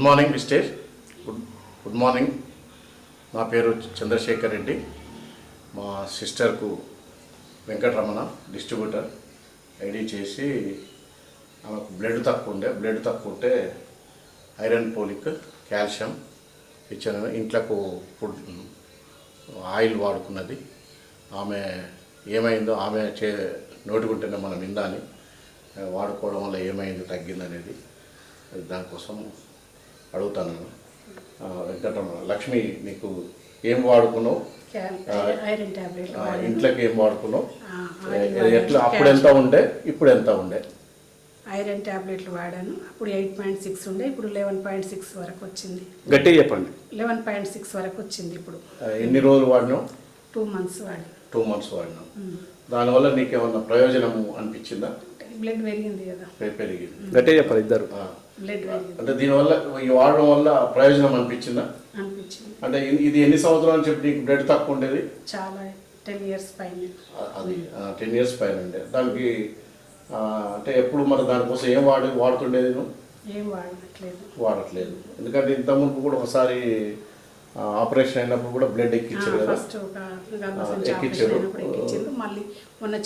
Good morning mister good good morning నా పేరు చంద్రశేఖర్ రెడ్డి. మా సిస్టర్కు వెంకటరమణ డిస్ట్రిబ్యూటర్ ఐడి చేసి ఆమెకు బ్లడ్ తక్కువ ఉండే బ్లడ్ తక్కువ ఉంటే ఐరన్ పోలిక్ కాల్షియం ఇచ్చాను. ఇంట్లో ఫుడ్ ఆయిల్ వాడుకున్నది. ఆమె ఏమైందో ఆమె చే నోటుకుంటేనే మనం విందాని వాడుకోవడం వల్ల ఏమైంది తగ్గిందనేది. దానికోసం అడుగుతాను. వెంకటరమణ లక్ష్మి నీకు ఏం వాడుకున్నావు? వాడాను. ఇంట్లోకి ఏం వాడుకున్నావు? వాడాను. ఎట్లా? అప్పుడు ఎంత ఉండే? ఇప్పుడు ఎంత ఉండే? ఐరన్ టాబ్లెట్లు వాడాను. అప్పుడు ఎయిట్ పాయింట్ సిక్స్ ఉండే. ఇప్పుడు లెవెన్ పాయింట్ సిక్స్ వరకు వచ్చింది. గట్టిగా చెప్పండి. లెవెన్ పాయింట్ సిక్స్ వరకు వచ్చింది ఇప్పుడు. ఎన్ని రోజులు వాడినావు? టూ మంత్స్ వాడి టూ మంత్స్ వాడినావు. దానివల్ల నీకు ఏమన్నా ప్రయోజనం అనిపించిందా బ్లడ్ పెరిగింది కదా. పె- పెరిగింది. గట్టిగా చెప్పాలి ఇద్దరు. అంటే దీనివల్ల ఈ వాడడం వల్ల ప్రయోజనం అనిపించిందా? అనిపించింది. అంటే ఇది ఎన్ని సంవత్సరాలు చెప్పి నీకు బ్లడ్ తక్కువ ఉండేది? చాలా టెన్ ఇయర్స్ పైన. అది టెన్ ఇయర్స్ పైన ఉండే దానికి అంటే ఎప్పుడు మరి దానికోసం ఏం వాడి వాడుతుండేది నువ్వు? ఏం వాడట్లేదు. వాడట్లేదు. ఎందుకంటే ఇంత ముందు కూడా ఒకసారి ఆపరేషన్ అయినప్పుడు కూడా బ్లడ్ ఎక్కించారు కదా? ఎక్కించారు. మళ్ళీ మొన్న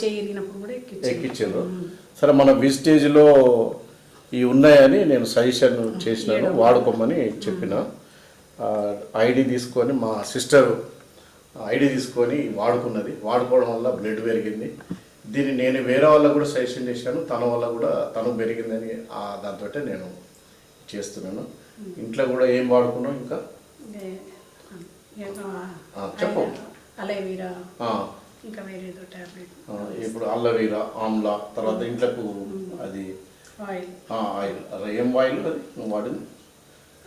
కూడా ఎక్కించారు సరే మన విజిటేజ్లో ఇవి ఉన్నాయని నేను సజెషన్ చేసినాను వాడుకోమని చెప్పిన. ఐడి తీసుకొని మా సిస్టర్ ఐడి తీసుకొని వాడుకున్నది. వాడుకోవడం వల్ల బ్లడ్ పెరిగింది. దీన్ని నేను వేరే వాళ్ళకు కూడా సజెషన్ చేశాను తన వల్ల కూడా తను పెరిగిందని ఆ దాంతో నేను చేస్తున్నాను. ఇంట్లో కూడా ఏం వాడుకున్నావు ఇంకా? చెప్పు. ఇప్పుడు అల్లవీరా ఆమ్లా తర్వాత ఇంట్లకు అది ఆయిల్. అదే ఏం ఆయిల్ అది? నువ్వు వాడింది?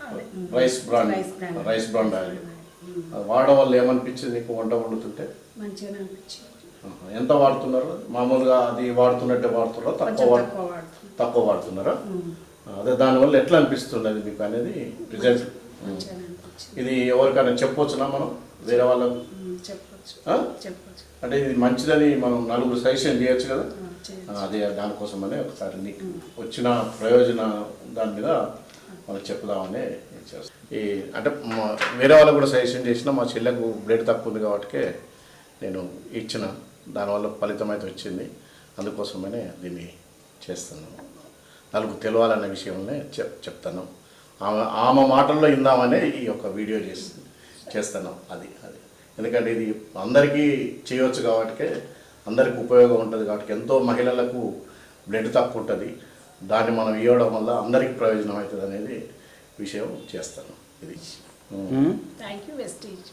అదే. Rice brand. Rice brand. Oil. అది వాడడం వల్ల ఏమనిపించింది నీకు వంట వండుతుంటే. ఎంత వాడుతున్నారు? మామూలుగా అది వాడుతున్నట్టే వాడుతున్నారా? తక్కువ తక్కువ వాడుతున్నారా. అదే దానివల్ల ఎట్లా అనిపిస్తున్నది మీకు అనేది? రిజల్ట్ ఇది ఎవరికైనా చెప్పొచ్చునా మనం? వేరే వాళ్ళకు అంటే ఇది మంచిదని మనం నలుగురు సజెషన్ చేయొచ్చు కదా? అదే దానికోసమనే ఒకసారి నీకు వచ్చిన ప్రయోజన దాని మీద మనం చెప్పుదామని ఈ అంటే వేరే వాళ్ళకు కూడా సజెషన్ చేసిన మా చెల్లెకు బ్లడ్ తక్కువ ఉంది కాబట్టి నేను ఇచ్చిన దానివల్ల ఫలితం అయితే వచ్చింది. అందుకోసమనే దీన్ని చేస్తున్నాను. నలుగురు తెలవాలనే విషయంలో చెప్ చెప్తాను. ఆమె ఆమె మాటల్లో ఇందామనే ఈ యొక్క వీడియో చేసి చేస్తాను. అది అది. ఎందుకంటే ఇది అందరికీ చేయవచ్చు కాబట్టి అందరికి ఉపయోగం ఉంటుంది కాబట్టి ఎంతో మహిళలకు బ్లడ్ తక్కువ ఉంటుంది. దాన్ని మనం ఇవ్వడం వల్ల అందరికీ ప్రయోజనం అవుతుంది అనేది విషయం చేస్తాను. ఇది. Thank you Vestige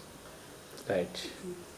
right